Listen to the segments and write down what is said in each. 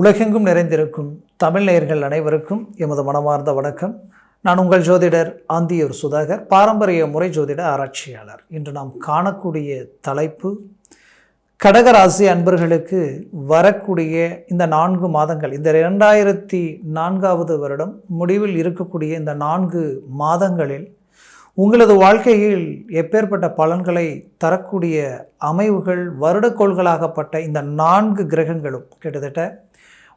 உலகெங்கும் நிறைந்திருக்கும் தமிழ் நேயர்கள் அனைவருக்கும் எமது மனமார்ந்த வணக்கம். நான் உங்கள் ஜோதிடர் ஆந்தியூர் சுதாகர் பாரம்பரிய முறை ஜோதிட ஆராய்ச்சியாளர். இன்று நாம் காணக்கூடிய தலைப்பு கடகராசி அன்பர்களுக்கு வரக்கூடிய இந்த நான்கு மாதங்கள் இந்த இரண்டாயிரத்தி நான்காவது வருடம் முடிவில் இருக்கக்கூடிய இந்த நான்கு மாதங்களில் உங்களது வாழ்க்கையில் எப்பேற்பட்ட பலன்களை தரக்கூடிய அமைவுகள் வருடக்கோள்களாகப்பட்ட இந்த நான்கு கிரகங்களும் கிட்டத்தட்ட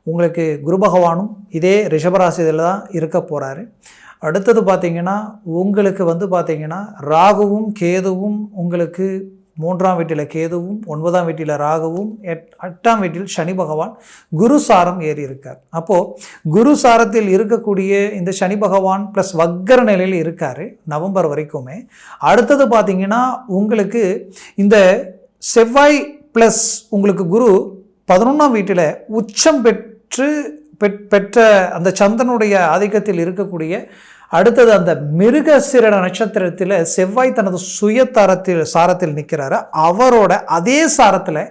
உங்களுக்கு குரு பகவானும் இதே ரிஷபராசியில் தான் இருக்க போகிறாரு அடுத்தது பார்த்தீங்கன்னா உங்களுக்கு வந்து பார்த்திங்கன்னா ராகுவும் கேதுவும் உங்களுக்கு மூன்றாம் வீட்டில் கேதுவும் ஒன்பதாம் வீட்டில் ராகுவும் எட் எட்டாம் வீட்டில் சனி பகவான் குரு சாரம் ஏறி இருக்கார். அப்போது குரு சாரத்தில் இருக்கக்கூடிய இந்த சனி பகவான் ப்ளஸ் வக்கர நிலையில் இருக்கார் நவம்பர் வரைக்குமே. அடுத்தது பார்த்தீங்கன்னா உங்களுக்கு இந்த செவ்வாய் ப்ளஸ் உங்களுக்கு குரு பதினொன்றாம் வீட்டில் உச்சம் பெற்- பெற்ற அந்த சந்தனுடைய ஆதிக்கத்தில் இருக்கக்கூடிய அடுத்தது அந்த மிருகசிரட நட்சத்திரத்தில் செவ்வாய் தனது சுயத்தாரத்தில் சாரத்தில் நிற்கிறாரு. அவரோட அதே சாரத்தில்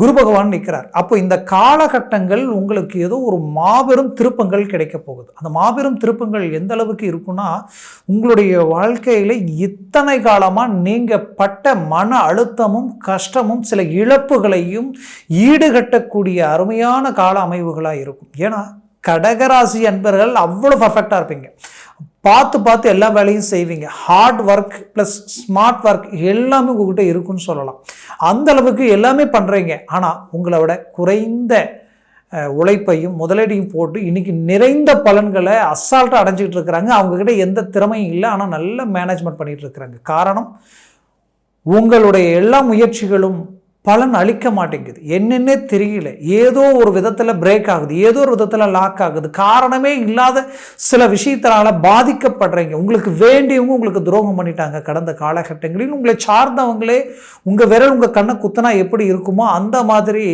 குரு பகவான் நிற்கிறார். அப்போ இந்த காலகட்டங்கள் உங்களுக்கு ஏதோ ஒரு மாபெரும் திருப்பங்கள் கிடைக்க போகுது. அந்த மாபெரும் திருப்பங்கள் எந்த அளவுக்கு இருக்குன்னா உங்களுடைய வாழ்க்கையில் இத்தனை காலமாக நீங்கள் பட்ட மன அழுத்தமும் கஷ்டமும் சில இழப்புகளையும் ஈடுகட்டக்கூடிய அருமையான கால அமைவுகளாக இருக்கும். ஏன்னா கடகராசி அன்பர்கள் அவ்வளோ பர்ஃபெக்டாக இருப்பீங்க. பார்த்து பார்த்து எல்லா வேலையும் செய்வீங்க. Hard work plus smart work எல்லாமே உங்ககிட்ட இருக்குன்னு சொல்லலாம். அந்த அளவுக்கு எல்லாமே பண்ணுறீங்க ஆனால் உங்களை விட குறைந்த உழைப்பையும் முதலீடையும் போட்டு இன்னைக்கு நிறைந்த பலன்களை அசால்ட்டாக அடைஞ்சிக்கிட்டு இருக்கிறாங்க. அவங்கக்கிட்ட எந்த திறமையும் இல்லை. ஆனால் நல்ல மேனேஜ்மெண்ட் பண்ணிகிட்டு இருக்கிறாங்க. காரணம் உங்களுடைய எல்லா முயற்சிகளும் பலன் அளிக்க மாட்டேங்குது. என்னென்னே தெரியல. ஏதோ ஒரு விதத்தில் பிரேக் ஆகுது. ஏதோ ஒரு விதத்தில் லாக் ஆகுது. காரணமே இல்லாத சில விஷயத்தினால பாதிக்கப்படுறீங்க. உங்களுக்கு வேண்டியவங்க உங்களுக்கு துரோகம் பண்ணிட்டாங்க. கடந்த காலகட்டங்களில் உங்களை சார்ந்தவங்களே உங்கள் விரல் உங்கள் கண்ணை குத்தினா எப்படி இருக்குமோ அந்த மாதிரி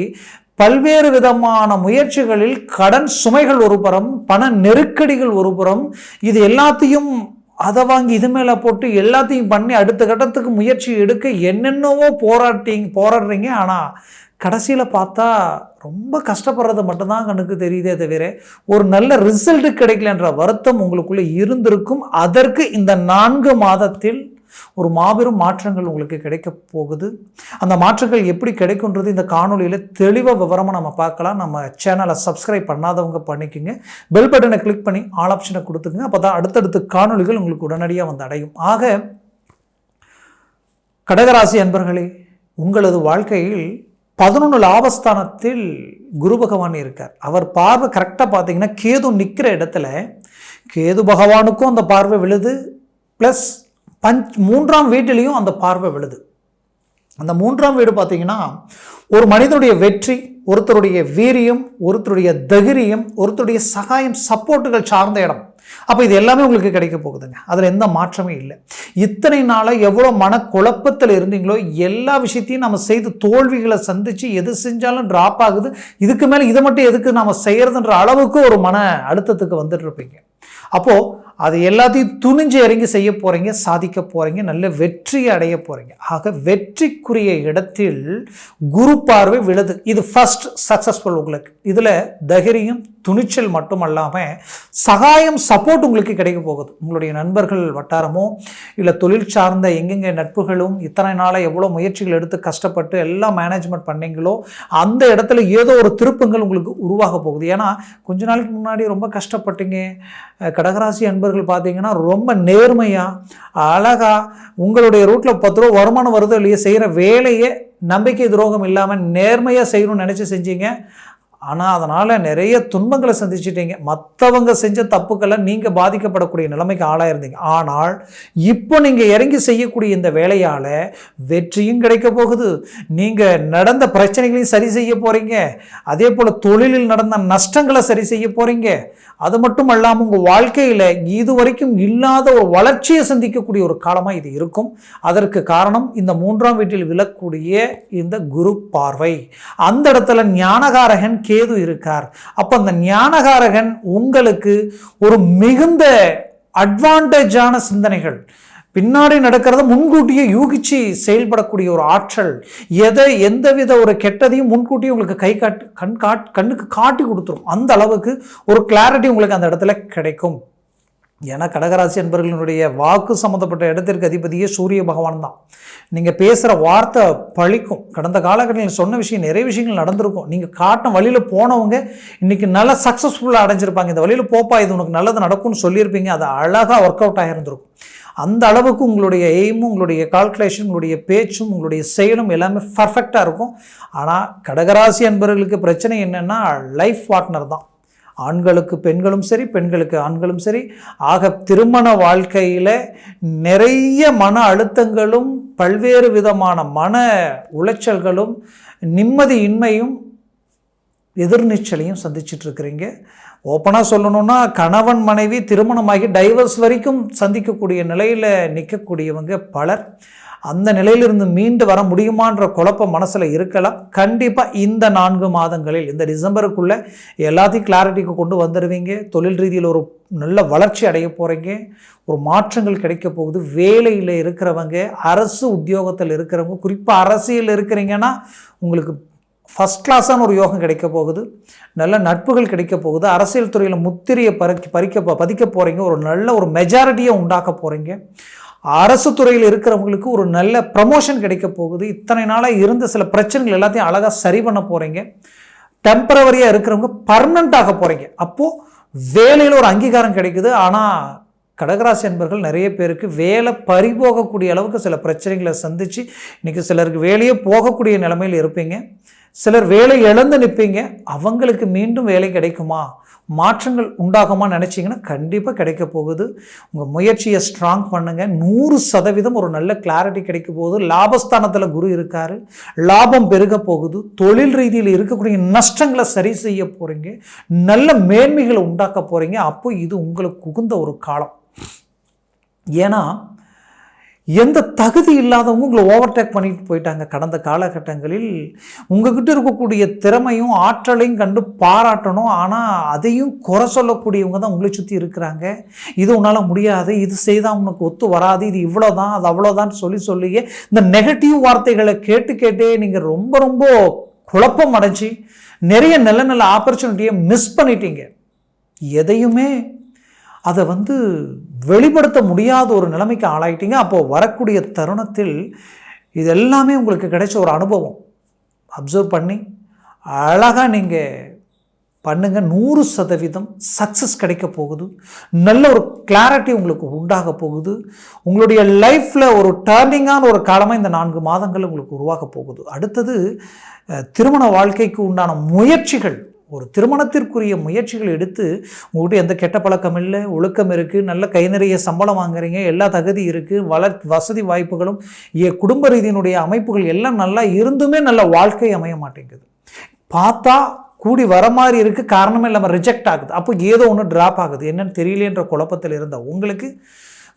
பல்வேறு விதமான முயற்சிகளில் கடன் சுமைகள் ஒரு புறம் பண நெருக்கடிகள் ஒரு புறம் இது எல்லாத்தையும் அதை வாங்கி இது மேலே போட்டு எல்லாத்தையும் பண்ணி அடுத்த கட்டத்துக்கு முயற்சி எடுக்க என்னென்னவோ போராட்டிங்க போராடுறீங்க. ஆனால் கடைசியில் பார்த்தா ரொம்ப கஷ்டப்படுறது மட்டும்தான் கண்ணுக்கு தெரியுதே தவிர ஒரு நல்ல ரிசல்ட் கிடைக்கலன்ற வருத்தம் உங்களுக்குள்ளே இருந்திருக்கும். அதற்கு இந்த நான்கு மாதத்தில் ஒரு மாபெரும் மாற்றங்கள் உங்களுக்கு கிடைக்க போகுது. அந்த மாற்றங்கள் எப்படி கிடைக்குன்றது இந்த காணொளியில் தெளிவாக விவரமாக நம்ம பார்க்கலாம். நம்ம சேனலை சப்ஸ்கிரைப் பண்ணாதவங்க பண்ணிக்கோங்க. பெல் பட்டனை கிளிக் பண்ணி ஆல் ஆப்ஷனை கொடுத்துங்க அப்போ தான் அடுத்தடுத்த காணொளிகள் உங்களுக்கு உடனடியாக வந்து அடையும். ஆக கடகராசி அன்பர்களே உங்களது வாழ்க்கையில் பதினொன்று லாபஸ்தானத்தில் குரு பகவான் இருக்கார். அவர் பார்வை கரெக்டாக பார்த்தீங்கன்னா கேது நிற்கிற இடத்துல கேது பகவானுக்கும் அந்த பார்வை விழுது. ப்ளஸ் பஞ்ச் மூன்றாம் வீட்டிலையும் அந்த பார்வை விழுது. அந்த மூன்றாம் வீடு பார்த்தீங்கன்னா ஒரு மனிதனுடைய வெற்றி ஒருத்தருடைய வீரியம் ஒருத்தருடைய தைரியம் ஒருத்தருடைய சகாயம் சப்போர்ட்டுகள் சார்ந்த இடம். அப்போ இது எல்லாமே உங்களுக்கு கிடைக்க போகுதுங்க. அதில் எந்த மாற்றமே இல்லை. இத்தனை நாளாக எவ்வளோ மனக்குழப்பத்தில் இருந்தீங்களோ எல்லா விஷயத்தையும் நம்ம செய்து தோல்விகளை சந்தித்து எது செஞ்சாலும் ட்ராப் ஆகுது. இதுக்கு மேலே இதை மட்டும் எதுக்கு நம்ம செய்கிறதுன்ற அளவுக்கு ஒரு மன அழுத்தத்துக்கு வந்துட்டு இருப்பீங்க. அப்போது அது எல்லாத்தையும் துணிஞ்சு இறங்கி செய்ய போகிறீங்க சாதிக்க போகிறீங்க நல்ல வெற்றியை அடைய போகிறீங்க ஆக வெற்றிக்குரிய இடத்தில் குரு பார்வை விழுது. இது ஃபஸ்ட் சக்ஸஸ்ஃபுல் உங்களுக்கு. இதில் தகிரியும் துணிச்சல் மட்டும் அல்லாமல் சகாயம் சப்போர்ட் உங்களுக்கு கிடைக்க போகுது. உங்களுடைய நண்பர்கள் வட்டாரமோ இல்லை தொழில் சார்ந்த எங்கெங்கே நட்புகளும் இத்தனை நாளாக எவ்வளோ முயற்சிகள் எடுத்து கஷ்டப்பட்டு எல்லாம் மேனேஜ்மெண்ட் பண்ணீங்களோ அந்த இடத்துல ஏதோ ஒரு திருப்பங்கள் உங்களுக்கு உருவாக போகுது. ஏன்னா கொஞ்ச நாளைக்கு முன்னாடி ரொம்ப கஷ்டப்பட்டீங்க. கடகராசி அன்பர்கள் பார்த்தீங்கன்னா ரொம்ப நேர்மையாக அழகாக உங்களுடைய ரூட்டில் பத்து ரூபா வருமானம் வருதோ இல்லையோ செய்கிற வேலையை நம்பிக்கை துரோகம் இல்லாமல் நேர்மையாக செய்யணும்னு நினச்சி செஞ்சீங்க. ஆனால் அதனால் நிறைய துன்பங்களை சந்திச்சிட்டீங்க. மற்றவங்க செஞ்ச தப்புக்களை நீங்கள் பாதிக்கப்படக்கூடிய நிலைமைக்கு ஆளாயிருந்தீங்க. ஆனால் இப்போ நீங்கள் இறங்கி செய்யக்கூடிய இந்த வேலையால் வெற்றியும் கிடைக்க போகுது. நீங்கள் நடந்த பிரச்சனைகளையும் சரி செய்ய போகிறீங்க அதே போல் தொழிலில் நடந்த நஷ்டங்களை சரி செய்ய போகிறீங்க அது மட்டும் அல்லாமல் உங்கள் வாழ்க்கையில் இது வரைக்கும் இல்லாத ஒரு வளர்ச்சியை சந்திக்கக்கூடிய ஒரு காலமாக இது இருக்கும். அதற்கு காரணம் இந்த மூன்றாம் வீட்டில் விழக்கூடிய இந்த குரு பார்வை. அந்த இடத்துல ஞானகாரகன் கேது இருக்கார். அப்போ அந்த ஞானகாரகன் உங்களுக்கு ஒரு மிகுந்த அட்வான்டேஜான சிந்தனைகள். பின்னாடி நடக்கிறத முன்கூட்டியே யூகிச்சு செயல்படக்கூடிய ஒரு ஆற்றல். எதை எந்தவித ஒரு கெட்டதையும் முன்கூட்டியே உங்களுக்கு கை காட்டு கண் காட் கண்ணுக்கு காட்டி கொடுத்துரும். அந்த அளவுக்கு ஒரு கிளாரிட்டி உங்களுக்கு அந்த இடத்துல கிடைக்கும். ஏன்னா கடகராசி என்பவர்களுடைய வாக்கு சம்மந்தப்பட்ட இடத்திற்கு அதிபதியே சூரிய பகவான் தான் நீங்கள் பேசுகிற வார்த்தை பழிக்கும். கடந்த காலகட்டத்தில் சொன்ன விஷயம் நிறைய விஷயங்கள் நடந்திருக்கும். நீங்கள் காட்டின வழியில் போனவங்க இன்றைக்கி நல்ல சக்ஸஸ்ஃபுல்லாக அடைஞ்சிருப்பாங்க. இந்த வழியில் போப்பா இது உனக்கு நல்லது நடக்கும்னு சொல்லியிருப்பீங்க. அது அழகாக ஒர்க் அவுட் ஆகிருந்திருக்கும் அந்த அளவுக்கு உங்களுடைய எய்மும் உங்களுடைய கால்குலேஷன் உங்களுடைய பேச்சும் உங்களுடைய செயலும் எல்லாமே பர்ஃபெக்டாக இருக்கும். ஆனால் கடகராசி என்பவர்களுக்கு பிரச்சனை என்னென்னா லைஃப் பார்ட்னர் தான். ஆண்களுக்கு பெண்களும் சரி பெண்களுக்கு ஆண்களும் சரி. ஆக திருமண வாழ்க்கையில் நிறைய மன அழுத்தங்களும் பல்வேறு விதமான மன உளைச்சல்களும் நிம்மதி இன்மையும் எதிர்நீச்சலையும் சந்திச்சிட்டு இருக்கிறீங்க ஓப்பனாக சொல்லணும்னா கணவன் மனைவி திருமணமாகி டைவர்ஸ் வரைக்கும் சந்திக்கக்கூடிய நிலையில் நிற்கக்கூடியவங்க பலர். அந்த நிலையிலிருந்து மீண்டு வர முடியுமான்ற குழப்பம் மனசில் இருக்கலாம். கண்டிப்பாக இந்த நான்கு மாதங்களில் இந்த டிசம்பருக்குள்ளே எல்லாத்தையும் கிளாரிட்டிக்கு கொண்டு வந்துடுவீங்க தொழில் ரீதியில் ஒரு நல்ல வளர்ச்சி அடைய போகிறீங்க ஒரு மாற்றங்கள் கிடைக்க போகுது. வேலையில் இருக்கிறவங்க அரசு உத்தியோகத்தில் இருக்கிறவங்க குறிப்பாக அரசியல் இருக்கிறீங்கன்னா உங்களுக்கு ஃபஸ்ட் கிளாஸான ஒரு யோகம் கிடைக்க போகுது. நல்ல நட்புகள் கிடைக்க போகுது. அரசியல் துறையில் முத்திரையை பறிக்க பறிக்க பதிக்க போகிறீங்க ஒரு நல்ல ஒரு மெஜாரிட்டியை உண்டாக்க போகிறீங்க அரசு துறையில் இருக்கிறவங்களுக்கு ஒரு நல்ல ப்ரமோஷன் கிடைக்க போகுது. இத்தனை நாளாக இருந்த சில பிரச்சனைகள் எல்லாத்தையும் அழகாக சரி பண்ண போகிறீங்க டெம்பரவரியாக இருக்கிறவங்க பர்மனண்ட் ஆக போகிறீங்க அப்போது வேலையில் ஒரு அங்கீகாரம் கிடைக்குது. ஆனால் கடகராசி என்பர்கள் நிறைய பேருக்கு வேலை பறிபோகக்கூடிய அளவுக்கு சில பிரச்சனைகளை சந்தித்து இன்றைக்கி சிலருக்கு வேலையே போகக்கூடிய நிலைமையில் இருப்பீங்க. சிலர் வேலை இழந்து நிற்பீங்க. அவங்களுக்கு மீண்டும் வேலை கிடைக்குமா? மாற்றங்கள் உண்டாகுமா நினச்சிங்கன்னா கண்டிப்பாக கிடைக்க போகுது. உங்கள் முயற்சியை ஸ்ட்ராங் பண்ணுங்கள் நூறு சதவீதம் ஒரு நல்ல கிளாரிட்டி கிடைக்க போகுது. லாபஸ்தானத்தில் குரு இருக்கார். லாபம் பெருக போகுது. தொழில் ரீதியில் இருக்கக்கூடிய நஷ்டங்களை சரி செய்ய போகிறீங்க நல்ல மேன்மைகளை உண்டாக்க போகிறீங்க அப்போ இது உங்களுக்கு உகுந்த ஒரு காலம். ஏன்னா எந்த தகுதி இல்லாதவங்க உங்களை ஓவர்டேக் பண்ணிட்டு போயிட்டாங்க. கடந்த காலகட்டங்களில் உங்ககிட்ட இருக்கக்கூடிய திறமையும் ஆற்றலையும் கண்டு பாராட்டணும். ஆனால் அதையும் குறை சொல்லக்கூடியவங்க தான் உங்களை சுற்றி இருக்கிறாங்க. இது உன்னால் முடியாது. இது செய்தால் உனக்கு ஒத்து வராது. இது இவ்வளோதான் அது அவ்வளோதான் சொல்லி சொல்லியே இந்த நெகட்டிவ் வார்த்தைகளை கேட்டு கேட்டே நீங்கள் ரொம்ப ரொம்ப குழப்பம் அடைஞ்சி நிறைய நல்ல நல்ல ஆப்பர்ச்சுனிட்டியை மிஸ் பண்ணிட்டீங்க. எதையுமே அதை வந்து வெளிப்படுத்த முடியாத ஒரு நிலைமைக்கு ஆளாயிட்டீங்க. அப்போது வரக்கூடிய தருணத்தில் இது எல்லாமே உங்களுக்கு கிடைச்ச ஒரு அனுபவம். அப்சர்வ் பண்ணி அழகாக நீங்கள் பண்ணுங்கள் நூறு சதவீதம் சக்ஸஸ் கிடைக்க போகுது. நல்ல ஒரு கிளாரிட்டி உங்களுக்கு உண்டாக போகுது. உங்களுடைய லைஃப்பில் ஒரு டேர்னிங்கான ஒரு காலமாக இந்த நான்கு மாதங்கள் உங்களுக்கு உருவாக போகுது. அடுத்தது திருமண வாழ்க்கைக்கு உண்டான முயற்சிகள். ஒரு திருமணத்திற்குரிய முயற்சிகள் எடுத்து உங்கள்கிட்ட எந்த கெட்ட பழக்கம் இல்லை ஒழுக்கம் இருக்குது நல்ல கை நிறைய சம்பளம் வாங்குறீங்க எல்லா தகுதி இருக்குது வளர் வசதி வாய்ப்புகளும் குடும்ப ரீதியினுடைய அமைப்புகள் எல்லாம் நல்லா இருந்துமே நல்ல வாழ்க்கை அமைய மாட்டேங்குது. பார்த்தா கூடி வர மாதிரி இருக்குது காரணமே இல்லாமல் ரிஜெக்ட் ஆகுது. அப்போ ஏதோ ஒன்று ட்ராப் ஆகுது. என்னன்னு தெரியலேன்ற குழப்பத்தில் இருந்த உங்களுக்கு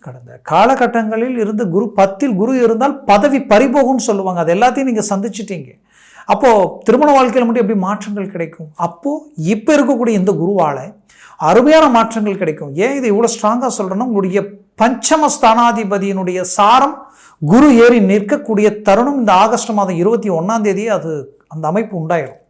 கடந்த காலகட்டங்களில் இருந்து குரு பத்தில் குரு இருந்தால் பதவி பறிபோகும்னு சொல்லுவாங்க. அது எல்லாத்தையும் நீங்கள் சந்திச்சிட்டீங்க. அப்போது திருமண வாழ்க்கையில் மட்டும் எப்படி மாற்றங்கள் கிடைக்கும்? அப்போது இப்போ இருக்கக்கூடிய இந்த குருவால் அருமையான மாற்றங்கள் கிடைக்கும். ஏன் இதை இவ்வளோ ஸ்ட்ராங்காக சொல்கிறேன்னா உங்களுடைய பஞ்சம ஸ்தானாதிபதியினுடைய சாரம் குரு ஏறி நிற்கக்கூடிய தருணம் இந்த ஆகஸ்ட் மாதம் இருபத்தி ஒன்றாம் தேதி அது அந்த அமைப்பு உண்டாயிடும்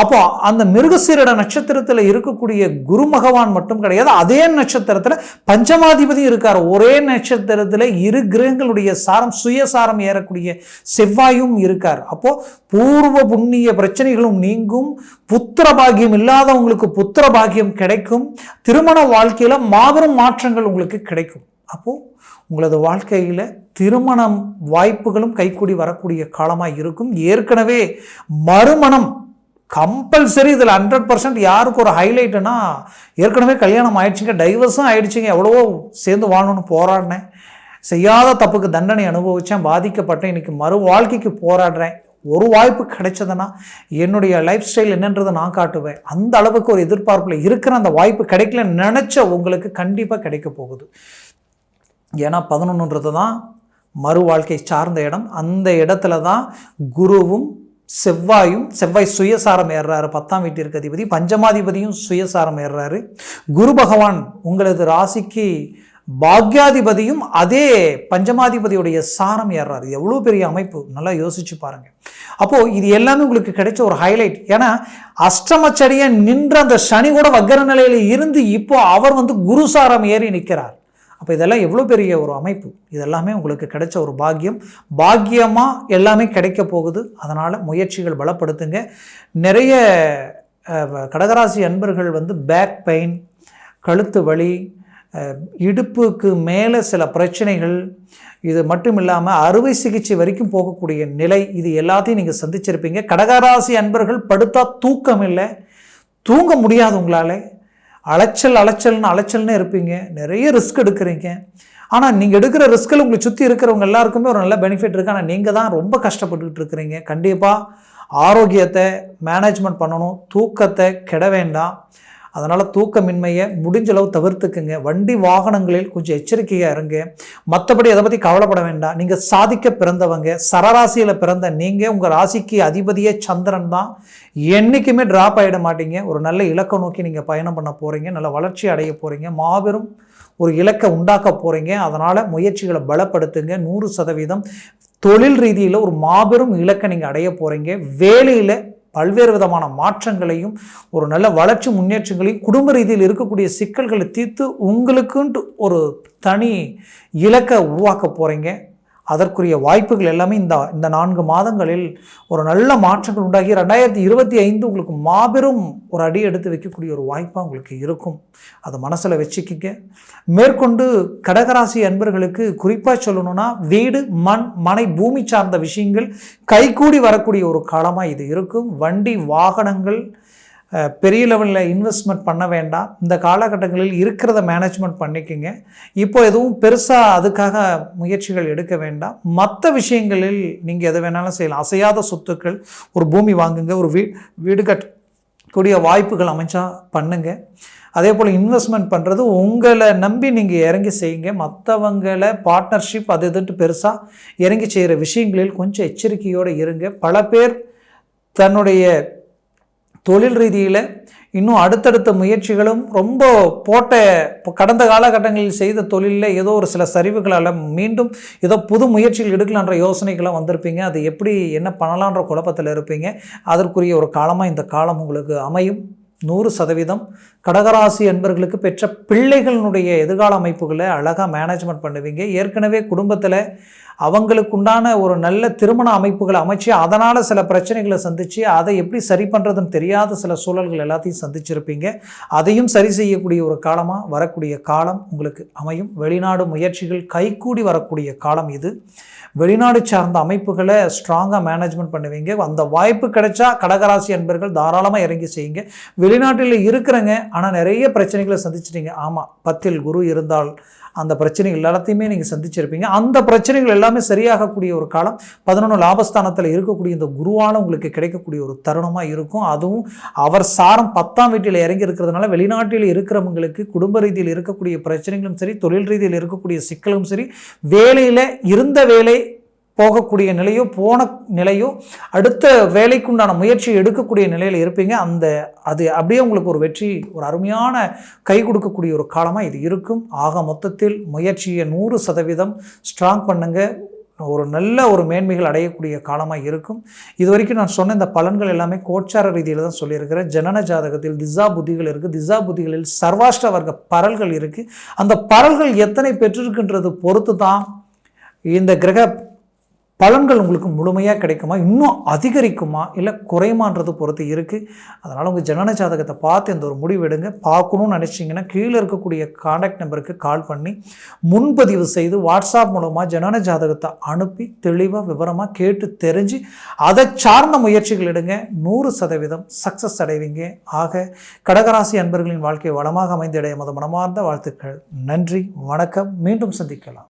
அப்போ அந்த மிருகசீரட நட்சத்திரத்தில் இருக்கக்கூடிய குரு பகவான் மட்டும் கிடையாது அதே நட்சத்திரத்தில் பஞ்சமாதிபதி இருக்கார். ஒரே நட்சத்திரத்தில் இரு கிரகங்களுடைய சாரம் சுயசாரம் ஏறக்கூடிய செவ்வாயும் இருக்கார். அப்போ பூர்வ புண்ணிய பிரச்சனைகளும் நீங்கும் புத்திர பாகியம் இல்லாதவங்களுக்கு புத்திர பாகியம் கிடைக்கும் திருமண வாழ்க்கையில் மாபெரும் மாற்றங்கள் உங்களுக்கு கிடைக்கும். அப்போது உங்களது வாழ்க்கையில் திருமணம் வாய்ப்புகளும் கைக்கூடி வரக்கூடிய காலமாக இருக்கும். ஏற்கனவே மறுமணம் கம்பல்சரி இதில் ஹண்ட்ரட் பர்சன்ட் யாருக்கு ஒரு ஹைலைட்டுனா ஏற்கனவே கல்யாணம் ஆயிடுச்சுங்க டைவர்ஸும் ஆயிடுச்சுங்க எவ்வளவோ சேர்ந்து வாழணும்னு போராடினேன். செய்யாத தப்புக்கு தண்டனை அனுபவித்தேன் பாதிக்கப்பட்டேன் இன்றைக்கி மறு வாழ்க்கைக்கு போராடுறேன். ஒரு வாய்ப்பு கிடைச்சதுன்னா என்னுடைய லைஃப் ஸ்டைல் என்னன்றதை நான் காட்டுவேன். அந்த அளவுக்கு ஒரு எதிர்பார்ப்பில் இருக்கிற அந்த வாய்ப்பு கிடைக்கல நினச்ச உங்களுக்கு கண்டிப்பாக கிடைக்க போகுது. ஏன்னா பதினொன்றுன்றது தான் மறு வாழ்க்கை சார்ந்த இடம். அந்த இடத்துல தான் குருவும் செவ்வாயும் செவ்வாய் சுயசாரம் ஏறுறாரு. பத்தாம் வீட்டிற்கு அதிபதி பஞ்சமாதிபதியும் சுயசாரம் ஏறுறாரு. குரு பகவான் உங்களது ராசிக்கு பாக்யாதிபதியும் அதே பஞ்சமாதிபதியுடைய சாரம் ஏறாரு எவ்வளோ பெரிய அமைப்பு? நல்லா யோசிச்சு பாருங்க. அப்போது இது எல்லாமே உங்களுக்கு கிடைச்ச ஒரு ஹைலைட் ஏன்னா அஷ்டமச்சடியை நின்ற அந்த சனி கூட வக்கர நிலையில் இருந்து இப்போ அவர் வந்து குருசாரம் ஏறி நிற்கிறார் அப்போ இதெல்லாம் எவ்வளோ பெரிய ஒரு அமைப்பு? இதெல்லாமே உங்களுக்கு கிடைச்ச ஒரு பாக்கியம். பாக்கியமாக எல்லாமே கிடைக்க போகுது. அதனால் முயற்சிகள் பலப்படுத்துங்க. நிறைய கடகராசி அன்பர்கள் வந்து பேக் பெயின் கழுத்து வலி இடுப்புக்கு மேலே சில பிரச்சனைகள் இது மட்டும் இல்லாமல் அறுவை சிகிச்சை வரைக்கும் போகக்கூடிய நிலை இது எல்லாத்தையும் நீங்கள் சந்திச்சிருப்பீங்க. கடகராசி அன்பர்கள் படுத்தா தூக்கம் இல்லை. தூங்க முடியாது உங்களால். அலைச்சல் அலைச்சல்னு அலைச்சல்னு இருப்பீங்க. நிறைய ரிஸ்க் எடுக்கிறீங்க. ஆனால் நீங்கள் எடுக்கிற ரிஸ்கில் உங்களை சுற்றி இருக்கிறவங்க எல்லாருக்குமே ஒரு நல்ல பெனிஃபிட் இருக்குது ஆனால் நீங்கள் தான் ரொம்ப கஷ்டப்பட்டுக்கிட்டு இருக்கிறீங்க. கண்டிப்பாக ஆரோக்கியத்தை மேனேஜ்மெண்ட் பண்ணணும். தூக்கத்தை கெட வேண்டாம். அதனால் தூக்கமின்மையை முடிஞ்ச அளவு தவிர்த்துக்குங்க. வண்டி வாகனங்களில் கொஞ்சம் எச்சரிக்கையாக இருங்க. மற்றபடி அதை பற்றி கவலைப்பட வேண்டாம் நீங்கள் சாதிக்க பிறந்தவங்க சரராசியில் பிறந்த நீங்கள் உங்கள் ராசிக்கு அதிபதியே சந்திரன் தான். என்றைக்குமே ட்ராப் ஆகிட மாட்டீங்க. ஒரு நல்ல இலக்கை நோக்கி நீங்கள் பயணம் பண்ண போகிறீங்க நல்ல வளர்ச்சி அடைய போகிறீங்க மாபெரும் ஒரு இலக்கை உண்டாக்க போகிறீங்க அதனால் முயற்சிகளை பலப்படுத்துங்க. நூறு சதவீதம் தொழில் ரீதியில் ஒரு மாபெரும் இலக்கை நீங்கள் அடைய போகிறீங்க வேலையில் பல்வேறு விதமான மாற்றங்களையும் ஒரு நல்ல வளர்ச்சி முன்னேற்றங்களையும் குடும்ப ரீதியில் இருக்கக்கூடிய சிக்கல்களை தீர்த்து உங்களுக்குன்ட்டு ஒரு தனி இலக்கை உருவாக்க போகிறீங்க அதற்குரிய வாய்ப்புகள் எல்லாமே இந்த இந்த நான்கு மாதங்களில் ஒரு நல்ல மாற்றங்கள் உண்டாகி ரெண்டாயிரத்தி இருபத்தி ஐந்து உங்களுக்கு மாபெரும் ஒரு அடி எடுத்து வைக்கக்கூடிய ஒரு வாய்ப்பாக உங்களுக்கு இருக்கும். அதை மனசில் வச்சுக்கிங்க. மேற்கொண்டு கடகராசி அன்பர்களுக்கு குறிப்பாக சொல்லணும்னா வீடு மண் மனை பூமி சார்ந்த விஷயங்கள் கைகூடி வரக்கூடிய ஒரு காலமாக இது இருக்கும். வண்டி வாகனங்கள் பெரிய லெவலில் இன்வெஸ்ட்மெண்ட் பண்ண வேண்டாம். இந்த காலகட்டங்களில் இருக்கிறத மேனேஜ்மெண்ட் பண்ணிக்கோங்க. இப்போ எதுவும் பெருசாக அதுக்காக முயற்சிகள் எடுக்க வேண்டாம். மற்ற விஷயங்களில் நீங்கள் எது வேணாலும் செய்யலாம். அசையாத சொத்துக்கள் ஒரு பூமி வாங்குங்க ஒரு வீ வீடு கட்டக்கூடிய வாய்ப்புகள் அமைச்சா பண்ணுங்க. அதே போல் இன்வெஸ்ட்மெண்ட் பண்ணுறது உங்களை நம்பி நீங்கள் இறங்கி செய்யுங்க. மற்றவங்களை பார்ட்னர்ஷிப் அது இதுன்ட்டு பெருசாக இறங்கி செய்கிற விஷயங்களில் கொஞ்சம் எச்சரிக்கையோடு இருங்க. பல பேர் தன்னுடைய தொழில் ரீதியில் இன்னும் அடுத்தடுத்த முயற்சிகளும் ரொம்ப போட்ட இப்போ கடந்த காலகட்டங்களில் செய்த தொழிலில் ஏதோ ஒரு சில சரிவுகளால் மீண்டும் ஏதோ புது முயற்சிகள் எடுக்கலான்ற யோசனைகள்லாம் வந்திருப்பீங்க. அது எப்படி என்ன பண்ணலான்ற குழப்பத்தில் இருப்பீங்க. அதற்குரிய ஒரு காலமாக இந்த காலம் உங்களுக்கு அமையும். நூறு சதவீதம் கடகராசி என்பர்களுக்கு பெற்ற பிள்ளைகளினுடைய எதிர்கால அமைப்புகளை அழகாக மேனேஜ்மெண்ட் பண்ணுவீங்க. ஏற்கனவே குடும்பத்தில் அவங்களுக்குண்டான ஒரு நல்ல திருமண அமைப்புகளை அமைச்சு அதனால் சில பிரச்சனைகளை சந்தித்து அதை எப்படி சரி பண்ணுறதுன்னு தெரியாத சில சூழல்கள் எல்லாத்தையும் சந்திச்சிருப்பீங்க. அதையும் சரி செய்யக்கூடிய ஒரு காலமாக வரக்கூடிய காலம் உங்களுக்கு அமையும். வெளிநாடு முயற்சிகள் கைகூடி வரக்கூடிய காலம் இது. வெளிநாடு சார்ந்த அமைப்புகளை ஸ்ட்ராங்காக மேனேஜ்மெண்ட் பண்ணுவீங்க. அந்த வாய்ப்பு கிடைச்சா கடகராசி அன்பர்கள் தாராளமாக இறங்கி செய்யுங்க. வெளிநாட்டில் இருக்கிறங்க ஆனால் நிறைய பிரச்சனைகளை சந்திச்சிட்டீங்க. ஆமாம் பத்தில் குரு இருந்தால் அந்த பிரச்சனைகள் எல்லாத்தையுமே நீங்கள் சந்திச்சிருப்பீங்க. அந்த பிரச்சனைகள் எல்லாம் சரியாகக்கூடிய ஒரு காலம் பதினொன்று லாபஸ்தானத்தில் இருக்கக்கூடிய இந்த குருவால் உங்களுக்கு கிடைக்கக்கூடிய ஒரு தருணமாக இருக்கும். அதுவும் அவர் சாரம் பத்தாம் வீட்டில் இறங்கி இருக்கிறதுனால வெளிநாட்டில் இருக்கிறவங்களுக்கு குடும்ப ரீதியில் இருக்கக்கூடிய பிரச்சனைகளும் சரி தொழில் ரீதியில் இருக்கக்கூடிய சிக்கலும் சரி வேலையில் இருந்த வேலை போகக்கூடிய நிலையோ போன நிலையோ அடுத்த வேலைக்குண்டான முயற்சி எடுக்கக்கூடிய நிலையில் இருப்பீங்க. அந்த அது அப்படியே உங்களுக்கு ஒரு வெற்றி ஒரு அருமையான கை கொடுக்கக்கூடிய ஒரு காலமாக இது இருக்கும். ஆக மொத்தத்தில் முயற்சியை நூறு சதவீதம் ஸ்ட்ராங் பண்ணுங்க. ஒரு நல்ல ஒரு மேன்மைகள் அடையக்கூடிய காலமாக இருக்கும். இது வரைக்கும் நான் சொன்ன இந்த பலன்கள் எல்லாமே கோச்சார ரீதியில் தான் சொல்லியிருக்கிறேன். ஜனன ஜாதகத்தில் திசா புத்திகள் இருக்குது திசா புத்திகளில் சர்வாஷ்ட வர்க்க பரல்கள் இருக்குது அந்த பரல்கள் எத்தனை பெற்றிருக்கின்றது பொறுத்து தான் இந்த கிரக பலன்கள் உங்களுக்கு முழுமையாக கிடைக்குமா? இன்னும் அதிகரிக்குமா? இல்லை குறையுமான்றது பொறுத்து இருக்குது அதனால் உங்கள் ஜனன ஜாதகத்தை பார்த்து இந்த ஒரு முடிவு எடுங்க. பார்க்கணும்னு நினச்சிங்கன்னா கீழே இருக்கக்கூடிய காண்டாக்ட் நம்பருக்கு கால் பண்ணி முன்பதிவு செய்து வாட்ஸ்அப் மூலமாக ஜனன ஜாதகத்தை அனுப்பி தெளிவாக விவரமாக கேட்டு தெரிஞ்சு அதை சார்ந்த முயற்சிகள் எடுங்க. நூறு சதவீதம் சக்ஸஸ் அடைவீங்க. ஆக கடகராசி அன்பர்களின் வாழ்க்கை வளமாக அமைந்திடைய மத மனமார்ந்த வாழ்த்துக்கள். நன்றி வணக்கம். மீண்டும் சந்திக்கலாம்.